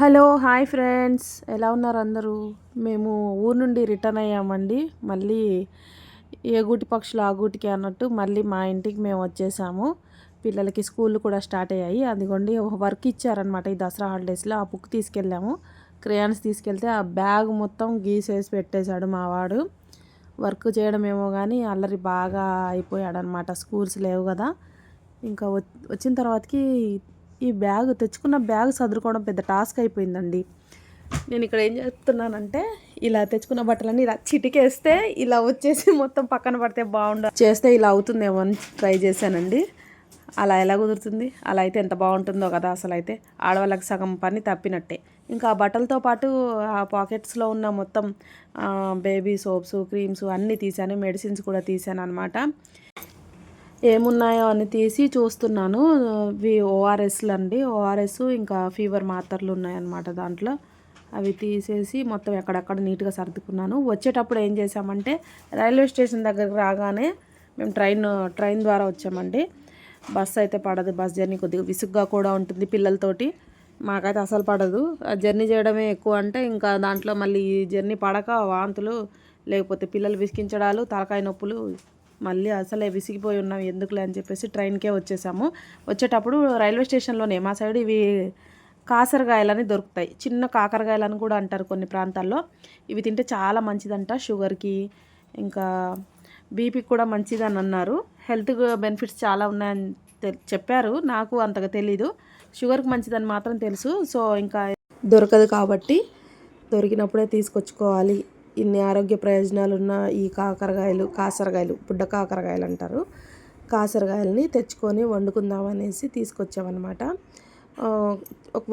Hello hi friends. ఎలా ఉన్నారు అందరూ? మేము ఊరు నుండి రిటర్న్ అయ్యామండి. మళ్ళీ ఏ గూటి పక్షులు ఆ గూటికి అన్నట్టు మళ్ళీ మా ఇంటికి మేము వచ్చేసాము. పిల్లలకి స్కూల్ కూడా స్టార్ట్ అయ్యాయి. అదిగోండి ఒక వర్క్ ఇచ్చారనమాట ఈ దసరా హాలిడేస్లో. ఆ బుక్ తీసుకెళ్ళాము. క్రేయాన్స్ తీసుకెళ్తే ఆ బ్యాగ్ మొత్తం గీసేసి పెట్టేశాడు మావాడు వర్క్ చేయడం ఏమో కానీ అల్లరి బాగా అయిపోయాడనమాట స్కూల్స్ లేవు కదా. ఇంకా వచ్చిన తర్వాతకి ఈ బ్యాగ్ తెచ్చుకున్న బ్యాగ్ సదురుకోవడం పెద్ద టాస్క్ అయిపోయిందండి. నేను ఇక్కడ ఏం చెప్తున్నానంటే ఇలా తెచ్చుకున్న బట్టలన్నీ ఇలా చిటికేస్తే ఇలా వచ్చేసి మొత్తం పక్కన పడితే బాగుండ చేస్తే ఇలా అవుతుందేమో అని ట్రై చేశానండి. అలా ఎలా కుదురుతుంది? అలా అయితే ఎంత బాగుంటుందో కదా అసలు అయితే ఆడవాళ్ళకి సగం పని తప్పినట్టే. ఇంకా ఆ బట్టలతో పాటు ఆ పాకెట్స్లో ఉన్న మొత్తం బేబీ సోప్స్ క్రీమ్స్ అన్నీ తీసాను మెడిసిన్స్ కూడా తీసాను అనమాట ఏమున్నాయో అని తీసి చూస్తున్నాను. ఇవి ఓఆర్ఎస్లు అండి. ఓఆర్ఎస్ ఇంకా ఫీవర్ మాత్రలు ఉన్నాయన్నమాట దాంట్లో. అవి తీసేసి మొత్తం ఎక్కడెక్కడ నీట్గా సర్దుకున్నాను. వచ్చేటప్పుడు ఏం చేసామంటే రైల్వే స్టేషన్ దగ్గరికి రాగానే మేము ట్రైన్ ట్రైన్ ద్వారా వచ్చామండి. బస్ అయితే పడదు. బస్ జర్నీ కొద్దిగా విసుగ్గా కూడా ఉంటుంది పిల్లలతోటి. మాకైతే అసలు పడదు. జర్నీ చేయడమే ఎక్కువ అంటే ఇంకా దాంట్లో మళ్ళీ జర్నీ పడక వాంతులు లేకపోతే పిల్లలు విసికించడాలు తలకాయ నొప్పులు మళ్ళీ అసలే విసిగిపోయి ఉన్నాం ఎందుకులే అని చెప్పేసి ట్రైన్కే వచ్చేసాము. వచ్చేటప్పుడు రైల్వే స్టేషన్లోనే మా సైడ్ ఇవి కాసరకాయలని దొరుకుతాయి. చిన్న కాకరకాయలని కూడా అంటారు కొన్ని ప్రాంతాల్లో. ఇవి తింటే చాలా మంచిదంట షుగర్కి. ఇంకా బీపీకి కూడా మంచిదని అన్నారు. హెల్త్ బెనిఫిట్స్ చాలా ఉన్నాయని చెప్పారు. నాకు అంతగా తెలీదు. షుగర్కి మంచిదని మాత్రం తెలుసు. సో ఇంకా దొరకదు కాబట్టి దొరికినప్పుడే తీసుకొచ్చుకోవాలి. ఇన్ని ఆరోగ్య ప్రయోజనాలు ఉన్న ఈ కాకరకాయలు కాసరకాయలు బుడ్డ కాకరకాయలు అంటారు. కాసరకాయలని తెచ్చుకొని వండుకుందామనేసి తీసుకొచ్చామన్నమాట.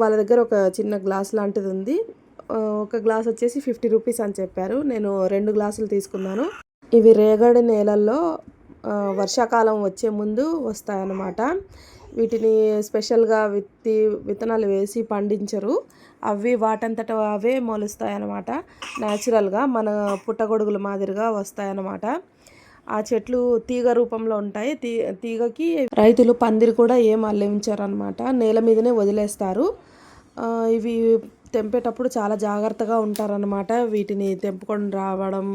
వాళ్ళ దగ్గర ఒక చిన్న గ్లాస్ లాంటిది ఉంది. ఒక గ్లాస్ వచ్చేసి ఫిఫ్టీ రూపీస్ అని చెప్పారు. నేను రెండు గ్లాసులు తీసుకున్నాను. ఇవి రేగడి నేలల్లో వర్షాకాలం వచ్చే ముందు వస్తాయన్నమాట. వీటిని స్పెషల్గా విత్తి విత్తనాలు వేసి పండించరు. అవి వాటంతట అవే మొలుస్తాయి అన్నమాట న్యాచురల్గా మన పుట్టగొడుగుల మాదిరిగా వస్తాయన్నమాట. ఆ చెట్లు తీగ రూపంలో ఉంటాయి. తీ తీగకి రైతులు పందిరి కూడా ఏం అల్లించారనమాట నేల మీదనే వదిలేస్తారు. ఇవి తెంపేటప్పుడు చాలా జాగ్రత్తగా ఉంటారనమాట వీటిని తెంపుకొని రావడం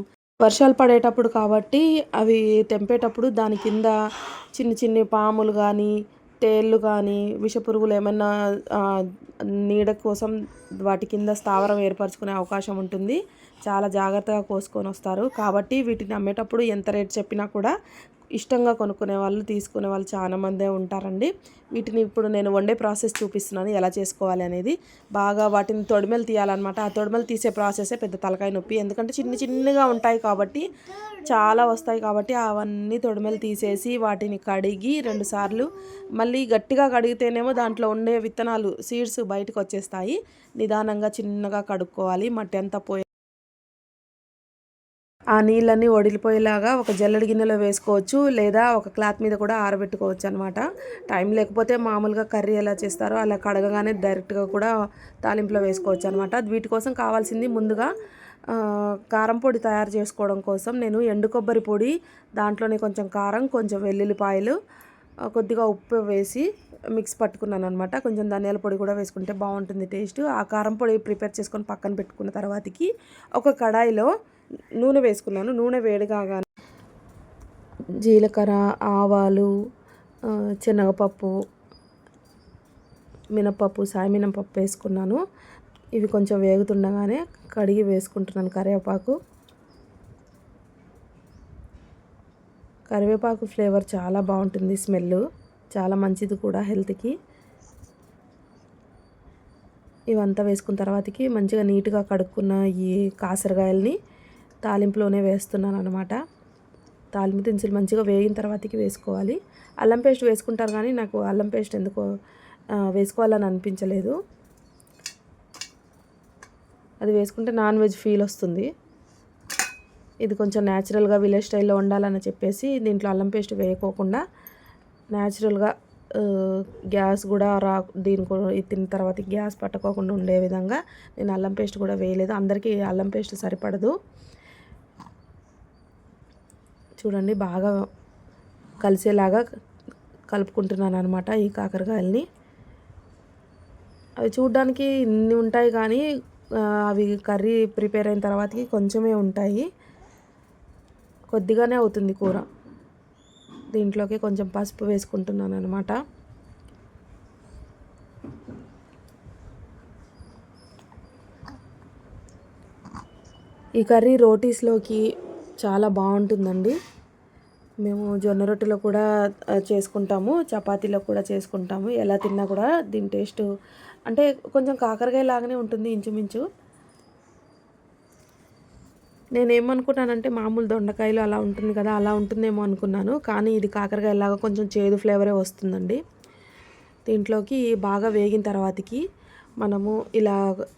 వర్షాలు పడేటప్పుడు కాబట్టి అవి తెంపేటప్పుడు దాని కింద చిన్ని చిన్ని పాములు కానీ తేళ్ళు కానీ విషపురుగులు ఏమైనా నీడ కోసం వాటి కింద స్థావరం ఏర్పరచుకునే అవకాశం ఉంటుంది. చాలా జాగ్రత్తగా కోసుకొని వస్తారు. కాబట్టి వీటిని అమ్మేటప్పుడు ఎంత రేట్ చెప్పినా కూడా ఇష్టంగా కొనుక్కునే వాళ్ళు తీసుకునే వాళ్ళు చాలా మందే ఉంటారండి. వీటిని ఇప్పుడు నేను వండే ప్రాసెస్ చూపిస్తున్నాను. ఎలా చేసుకోవాలి అనేది. బాగా వాటిని తొడిమెలు తీయాలన్నమాట. ఆ తొడిమెలు తీసే ప్రాసెసే పెద్ద తలకాయ నొప్పి. ఎందుకంటే చిన్న చిన్నగా ఉంటాయి కాబట్టి చాలా వస్తాయి కాబట్టి అవన్నీ తొడిమెలు తీసేసి వాటిని కడిగి రెండుసార్లు మళ్ళీ గట్టిగా కడిగితేనేమో దాంట్లో ఉండే విత్తనాలు సీడ్స్ బయటకు వచ్చేస్తాయి. నిదానంగా చిన్నగా కడుక్కోవాలి. మట్టి అంతా పోయి ఆ నీళ్ళన్నీ వడిలిపోయేలాగా ఒక జల్లెడి గిన్నెలో వేసుకోవచ్చు లేదా ఒక క్లాత్ మీద కూడా ఆరబెట్టుకోవచ్చు అనమాట టైం లేకపోతే మామూలుగా కర్రీ ఎలా చేస్తారో అలా కడగగానే డైరెక్ట్గా కూడా తాలింపులో వేసుకోవచ్చు అనమాట వీటి కోసం కావాల్సింది ముందుగా కారం పొడి తయారు చేసుకోవడం కోసం నేను ఎండు కొబ్బరి పొడి దాంట్లోనే కొంచెం కారం కొంచెం వెల్లుల్లిపాయలు కొద్దిగా ఉప్పు వేసి మిక్స్ పట్టుకున్నాను అనమాట కొంచెం ధనియాల పొడి కూడా వేసుకుంటే బాగుంటుంది టేస్ట్. ఆ కారం పొడి ప్రిపేర్ చేసుకొని పక్కన పెట్టుకున్న తర్వాతకి ఒక కడాయిలో నూనె వేసుకున్నాను. నూనె వేడి కాగానే జీలకర్ర ఆవాలు శనగపప్పు మినపప్పు సాయి మినపప్పు వేసుకున్నాను. ఇవి కొంచెం వేగుతుండగానే కడిగి వేసుకుంటున్నాను కరివేపాకు. కరివేపాకు ఫ్లేవర్ చాలా బాగుంటుంది స్మెల్ చాలా మంచిది కూడా హెల్త్కి. ఇవంతా వేసుకున్న తర్వాతకి మంచిగా నీట్గా కడుక్కున్న ఈ కాసరకాయల్ని తాలింపులోనే వేస్తున్నాను అనమాట తాలింపు దినుసులు మంచిగా వేగిన తర్వాతకి వేసుకోవాలి. అల్లం పేస్ట్ వేసుకుంటారు కానీ నాకు అల్లం పేస్ట్ ఎందుకో వేసుకోవాలని అనిపించలేదు. అది వేసుకుంటే నాన్ వెజ్ ఫీల్ వస్తుంది. ఇది కొంచెం న్యాచురల్గా విలేజ్ స్టైల్లో ఉండాలని చెప్పేసి దీంట్లో అల్లం పేస్ట్ వేయకోకుండా న్యాచురల్గా గ్యాస్ కూడా రా దీని తిన్న తర్వాత గ్యాస్ పట్టుకోకుండా ఉండే విధంగా నేను అల్లం పేస్ట్ కూడా వేయలేదు. అందరికీ అల్లం పేస్ట్ సరిపడదు. చూడండి బాగా కలిసేలాగా కలుపుకుంటున్నాను అనమాట ఈ కాకరకాయలని. అవి చూడ్డానికి ఇన్ని ఉంటాయి కానీ అవి కర్రీ ప్రిపేర్ అయిన తర్వాతకి కొంచెమే ఉంటాయి. కొద్దిగానే అవుతుంది కూర. దీంట్లోకి కొంచెం పసుపు వేసుకుంటున్నాను అనమాట ఈ కర్రీ రోటీస్లోకి చాలా బాగుంటుందండి. మేము జొన్న రొట్టెలో కూడా చేసుకుంటాము. చపాతీలో కూడా చేసుకుంటాము. ఎలా తిన్నా కూడా దీని టేస్ట్ అంటే కొంచెం కాకరకాయ లాగానే ఉంటుంది ఇంచుమించు. నేను ఏమనుకున్నానంటే మామూలు దొండకాయలు అలా ఉంటుంది కదా అలా ఉంటుందేమో అనుకున్నాను. కానీ ఇది కాకరకాయ లాగా కొంచెం చేదు ఫ్లేవరే వస్తుందండి. దీంట్లోకి బాగా వేగిన తర్వాతకి మనము ఇలా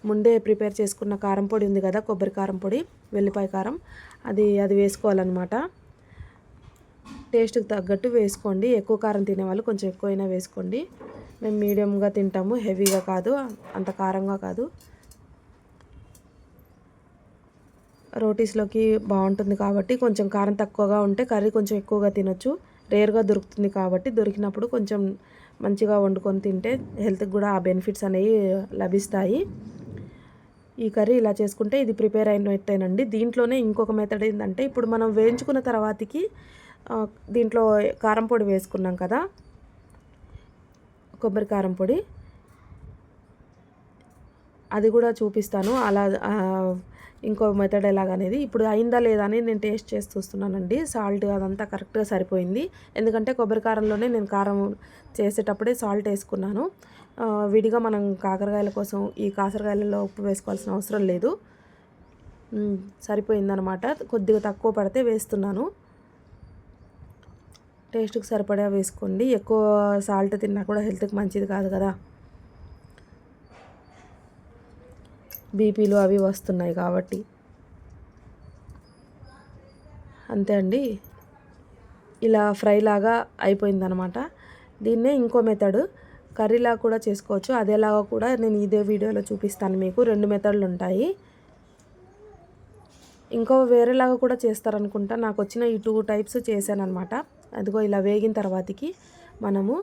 ముందే ప్రిపేర్ చేసుకున్న కారం పొడి ఉంది కదా కొబ్బరి కారం పొడి వెల్లిపాయ కారం అది అది వేసుకోవాలన్నమాట. టేస్ట్కి తగ్గట్టు వేసుకోండి. ఎక్కువ కారం తినేవాళ్ళు కొంచెం ఎక్కువైనా వేసుకోండి. మేము మీడియంగా తింటాము హెవీగా కాదు అంత కారంగా కాదు. రోటీస్లోకి బాగుంటుంది కాబట్టి కొంచెం కారం తక్కువగా ఉంటే కర్రీ కొంచెం ఎక్కువగా తినొచ్చు. రేర్గా దొరుకుతుంది కాబట్టి దొరికినప్పుడు కొంచెం మంచిగా వండుకొని తింటే హెల్త్కి కూడా ఆ బెనిఫిట్స్ అనేవి లభిస్తాయి. ఈ కర్రీ ఇలా చేసుకుంటే ఇది ప్రిపేర్ అయినట్టేనండి. దీంట్లోనే ఇంకొక మెథడ్ ఏంటంటే ఇప్పుడు మనం వేయించుకున్న తర్వాతకి దీంట్లో కారం పొడి వేసుకున్నాం కదా కొబ్బరి కారం పొడి. అది కూడా చూపిస్తాను. అలా ఇంకో మెథడ్ ఎలాగనేది. ఇప్పుడు అయిందా లేదా అని నేను టేస్ట్ చేసి చూస్తున్నానండి. సాల్ట్ అదంతా కరెక్ట్గా సరిపోయింది. ఎందుకంటే కొబ్బరి కారంలోనే నేను కారం చేసేటప్పుడే సాల్ట్ వేసుకున్నాను. విడిగా మనం కాకరకాయల కోసం ఈ కాకరకాయలలో ఉప్పు వేసుకోవాల్సిన అవసరం లేదు. సరిపోయిందనమాట. కొద్దిగా తక్కువ పడితే వేస్తున్నాను. టేస్ట్కి సరిపడా వేసుకోండి. ఎక్కువ సాల్ట్ తిన్నా కూడా హెల్త్కి మంచిది కాదు కదా. బీపీలు అవి వస్తున్నాయి కాబట్టి. అంతే అండి. ఇలా ఫ్రై లాగా అయిపోయిందనమాట. దీన్నే ఇంకో మెథడ్ కర్రీలా కూడా చేసుకోవచ్చు. అదేలాగా కూడా నేను ఇదే వీడియోలో చూపిస్తాను మీకు. రెండు మెథడ్లు ఉంటాయి. ఇంకో వేరేలాగా కూడా చేస్తారనుకుంటా. నాకు వచ్చిన ఈ టూ టైప్స్ చేశానమాట అదిగో ఇలా వేగిన తర్వాతకి మనము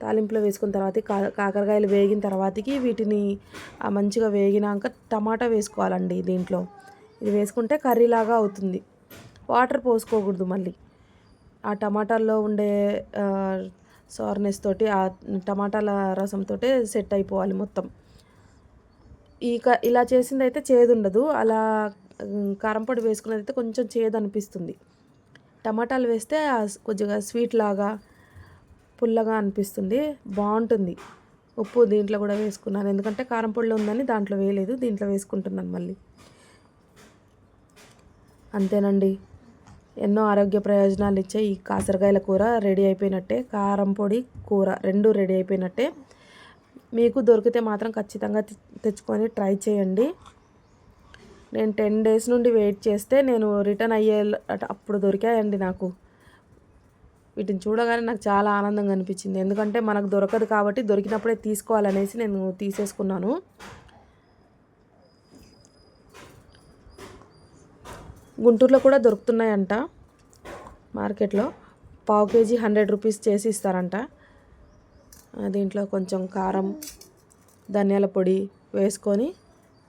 తాలింపులో వేసుకున్న తర్వాత కా- కాకరకాయలు వేగిన తర్వాతకి వీటిని మంచిగా వేగినాక టమాటా వేసుకోవాలండి దీంట్లో. ఇది వేసుకుంటే కర్రీలాగా అవుతుంది. వాటర్ పోసుకోకూడదు మళ్ళీ. ఆ టమాటాల్లో ఉండే సార్నెస్ తోటి ఆ టమాటాల రసంతో సెట్ అయిపోవాలి మొత్తం. ఈ క ఇలా చేసింది అయితే చేదు ఉండదు అలా కారంపొడి కారం పొడి వేసుకున్నది అయితే కొంచెం చేదు అనిపిస్తుంది టమాటాలు వేస్తే కొద్దిగా స్వీట్ లాగా పుల్లగా అనిపిస్తుంది. బాగుంటుంది. ఉప్పు దీంట్లో కూడా వేసుకున్నాను. ఎందుకంటే కారం పొడిలో ఉందని దాంట్లో వేయలేదు. దీంట్లో వేసుకుంటున్నాను మళ్ళీ. అంతేనండి. ఎన్నో ఆరోగ్య ప్రయోజనాలు ఇచ్చే ఈ కాసరకాయల కూర రెడీ అయిపోయినట్టే. కారం పొడి కూర రెండు రెడీ అయిపోయినట్టే. మీకు దొరికితే మాత్రం ఖచ్చితంగా తె- తెచ్చుకొని ట్రై చేయండి. నేను టెన్ డేస్ నుండి వెయిట్ చేస్తే నేను రిటర్న్ అయ్యే అప్పుడు దొరికాయండి నాకు. వీటిని చూడగానే నాకు చాలా ఆనందంగా అనిపించింది. ఎందుకంటే మనకు దొరకదు కాబట్టి దొరికినప్పుడే తీసుకోవాలనేసి నేను తీసేసుకున్నాను. గుంటూరులో కూడా దొరుకుతున్నాయంట మార్కెట్లో. పావు కేజీ హండ్రెడ్ రూపీస్ చేసి ఇస్తారంట. దీంట్లో కొంచెం కారం ధనియాల పొడి వేసుకొని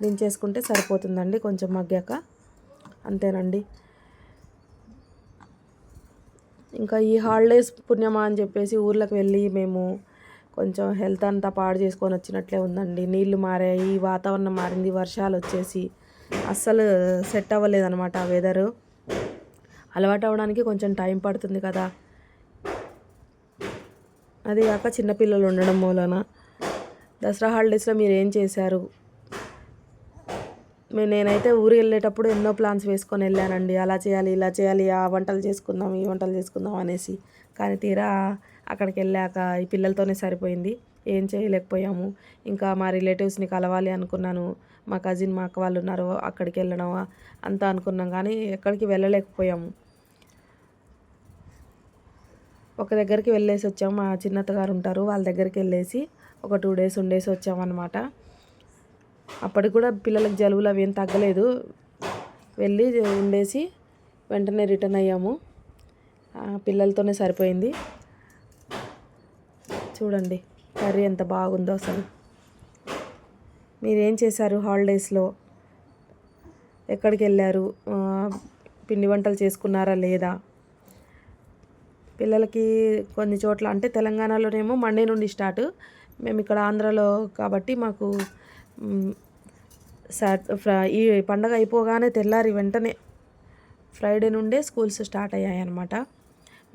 దించేసుకుంటే సరిపోతుందండి. కొంచెం మగ్గాక. అంతేనండి. ఇంకా ఈ హాలిడేస్ పుణ్యమా అని చెప్పేసి ఊర్లకు వెళ్ళి మేము కొంచెం హెల్త్ అంతా పాడు చేసుకొని వచ్చినట్లే ఉందండి. నీళ్ళు మారాయి వాతావరణం మారింది వర్షాలు వచ్చేసి అస్సలు సెట్ అవ్వలేదన్నమాట ఆ వెదరు అలవాటు అవ్వడానికి కొంచెం టైం పడుతుంది కదా. అది కాక చిన్నపిల్లలు ఉండడం మూలన. దసరా హాలిడేస్లో మీరు ఏం చేశారు? నేనైతే ఊరు వెళ్ళేటప్పుడు ఎన్నో ప్లాన్స్ వేసుకొని వెళ్ళానండి. అలా చేయాలి ఇలా చేయాలి ఆ వంటలు చేసుకుందాం ఈ వంటలు చేసుకుందాం అనేసి. కానీ తీరా అక్కడికి వెళ్ళాక ఈ పిల్లలతోనే సరిపోయింది. ఏం చేయలేకపోయాము. ఇంకా మా రిలేటివ్స్ని కలవాలి అనుకున్నాను. మా కజిన్ మా అక్క వాళ్ళు ఉన్నారు అక్కడికి వెళ్ళడం అంతా అనుకున్నాం కానీ ఎక్కడికి వెళ్ళలేకపోయాము. ఒక దగ్గరికి వెళ్ళేసి వచ్చాము. మా చిన్నత్తగారు ఉంటారు వాళ్ళ దగ్గరికి వెళ్ళేసి ఒక టూ డేస్ ఉండేసి వచ్చామన్నమాట. అప్పటికి కూడా పిల్లలకు జలుబులు అవి ఏం తగ్గలేదు. వెళ్ళి ఉండేసి వెంటనే రిటర్న్ అయ్యాము. పిల్లలతోనే సరిపోయింది. చూడండి కర్రీ ఎంత బాగుందో అసలు. మీరేం చేశారు హాలిడేస్లో? ఎక్కడికి వెళ్ళారు పిండి వంటలు చేసుకున్నారా లేదా? పిల్లలకి కొన్ని చోట్ల అంటే తెలంగాణలోనేమో మండే నుండి స్టార్ట్. మేము ఇక్కడ ఆంధ్రాలో కాబట్టి మాకు సాట్ ఈ పండగ అయిపోగానే తెల్లారి వెంటనే ఫ్రైడే నుండే స్కూల్స్ స్టార్ట్ అయ్యాయన్నమాట.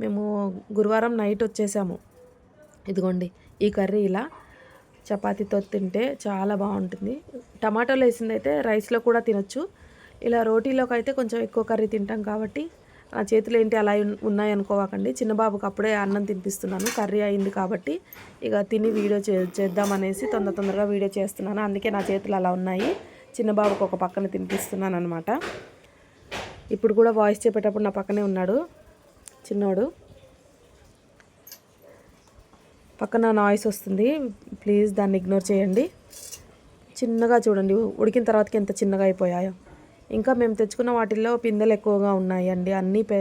మేము గురువారం నైట్ వచ్చేసాము. ఇదిగోండి ఈ కర్రీ ఇలా. చపాతీతో తింటే చాలా బాగుంటుంది. టమాటోలు వేసింది అయితే రైస్లో కూడా తినొచ్చు. ఇలా రోటీలోకి అయితే కొంచెం ఎక్కువ కర్రీ తింటాం కాబట్టి నా చేతులు ఏంటి అలా ఉన్- ఉన్నాయి అనుకోవాకండి. చిన్న బాబుకి అప్పుడే అన్నం తినిపిస్తున్నాను. కర్రీ అయింది కాబట్టి ఇక తిని వీడియో చే చేద్దామనేసి తొందర తొందరగా వీడియో చేస్తున్నాను. అందుకే నా చేతులు అలా ఉన్నాయి. చిన్న బాబుకి ఒక పక్కన తినిపిస్తున్నాను అనమాట ఇప్పుడు కూడా వాయిస్ చెప్పేటప్పుడు నా పక్కనే ఉన్నాడు. చిన్నోడు. పక్కన నాయిస్ వస్తుంది. ప్లీజ్ దాన్ని ఇగ్నోర్ చేయండి. చిన్నగా చూడండి. ఉడికిన తర్వాతకి ఎంత చిన్నగా అయిపోయాయో. ఇంకా మేము తెచ్చుకున్న వాటిల్లో పిందెలు ఎక్కువగా ఉన్నాయండి. అన్నీ పె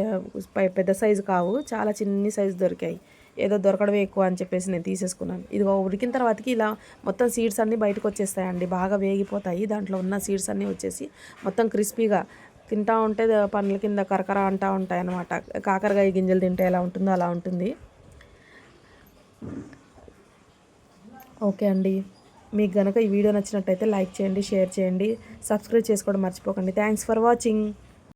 పెద్ద సైజు కావు. చాలా చిన్ని సైజు దొరికాయి. ఏదో దొరకడమే ఎక్కువ అని చెప్పేసి నేను తీసేసుకున్నాను. ఇది ఉడికిన తర్వాతకి ఇలా మొత్తం సీడ్స్ అన్నీ బయటకు వచ్చేస్తాయండి. బాగా వేగిపోతాయి. దాంట్లో ఉన్న సీడ్స్ అన్నీ వచ్చేసి మొత్తం క్రిస్పీగా తింటా ఉంటే పండ్ల కింద కరకర అంటా ఉంటాయి అన్నమాట కాకరకాయ గింజలు తింటే ఎలా ఉంటుందో అలా ఉంటుంది. ఓకే అండి. మీకు గనక ఈ వీడియో నచ్చినట్టయితే లైక్ చేయండి షేర్ చేయండి సబ్స్క్రైబ్ చేసుకోవడం మర్చిపోకండి. Thanks for watching